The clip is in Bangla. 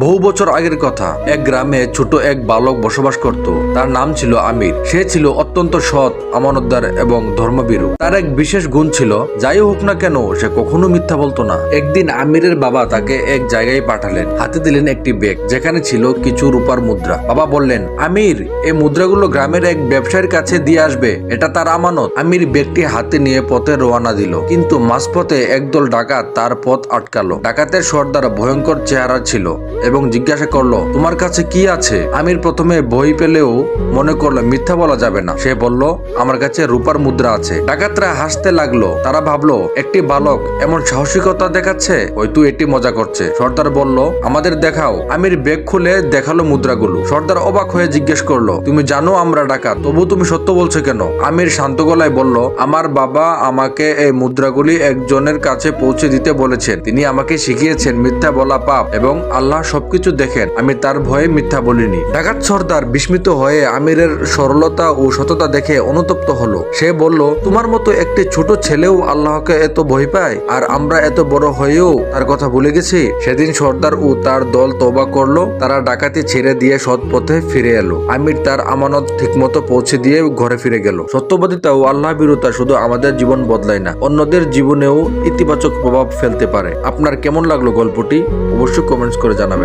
বহু বছর আগের কথা। এক গ্রামে ছোট এক বালক বসবাস করত। তার নাম ছিল আমির। সে ছিল অত্যন্ত সৎ, আমানতদার এবং ধর্মবিরু তার এক বিশেষ গুণ ছিল, যাই হোক না কেন, সে কখনো মিথ্যা বলতো না। একদিন আমিরের বাবা তাকে এক জায়গায় পাঠালেন। হাতে দিলেন একটি ব্যাগ, যেখানে ছিল কিছু রূপার মুদ্রা। বাবা বললেন, আমির, এই মুদ্রাগুলো গ্রামের এক ব্যবসায়ীর কাছে দিয়ে আসবে। এটা তার আমানত। আমির ব্যাগটি হাতে নিয়ে পথে রওনা দিল। কিন্তু মাঝপথে একদল ডাকাত তার পথ আটকালো। ডাকাতের সর্দার ভয়ঙ্কর চেহারা ছিল। এবং জিজ্ঞাসা করল, তোমার কাছে কি আছে? আমির প্রথমে বই পেলেও মনে করল, মিথ্যা বলা যাবে না। সে বলল, আমার কাছে রূপার মুদ্রা আছে। ডাকাতরা হাসতে লাগল। তারা ভাবলো, একটি বালক এমন সাহসিকতা দেখাচ্ছে? হয়তো এটি মজা করছে। সর্দার বলল, আমাদের দেখাও। আমির ব্যাগ খুলে দেখাল মুদ্রাগুলো। সর্দার অবাক হয়ে জিজ্ঞেস করল, তুমি জানো আমরা ডাকাত, তবু তুমি সত্য বলছো কেন? আমির শান্ত গলায় বলল, আমার বাবা আমাকে এই মুদ্রাগুলি একজনের কাছে পৌঁছে দিতে বলেছেন। তিনি আমাকে শিখিয়েছেন মিথ্যা বলা পাপ এবং আল্লাহ সবকিছু দেখেন, আমি তার ভয়ে মিথ্যা বলিনি। ডাকাত সর্দার বিস্মিত হয়ে আমিরের সরলতা ও সততা দেখে অনুতপ্ত হলো। সে বলল, তোমার মতো একটি ছোট ছেলেও আল্লাহকে এত ভয় পায়? আর আমরা এত বড় হয়েও তার কথা ভুলে গেছি? সেদিন সর্দার ও তার দল তবা করল। তারা ডাকাতি ছেড়ে দিয়ে সৎ পথে ফিরে এলো। আমির তার আমানত ঠিকমতো পৌঁছে দিয়ে ঘরে ফিরে গেল। সত্যবাদিতা ও আল্লাহ বিরতা শুধু আমাদের জীবন বদলায় না, অন্যদের জীবনেও ইতিবাচক প্রভাব ফেলতে পারে। আপনার কেমন লাগল গল্পটি? অবশ্যই কমেন্টস করে জানাবেন।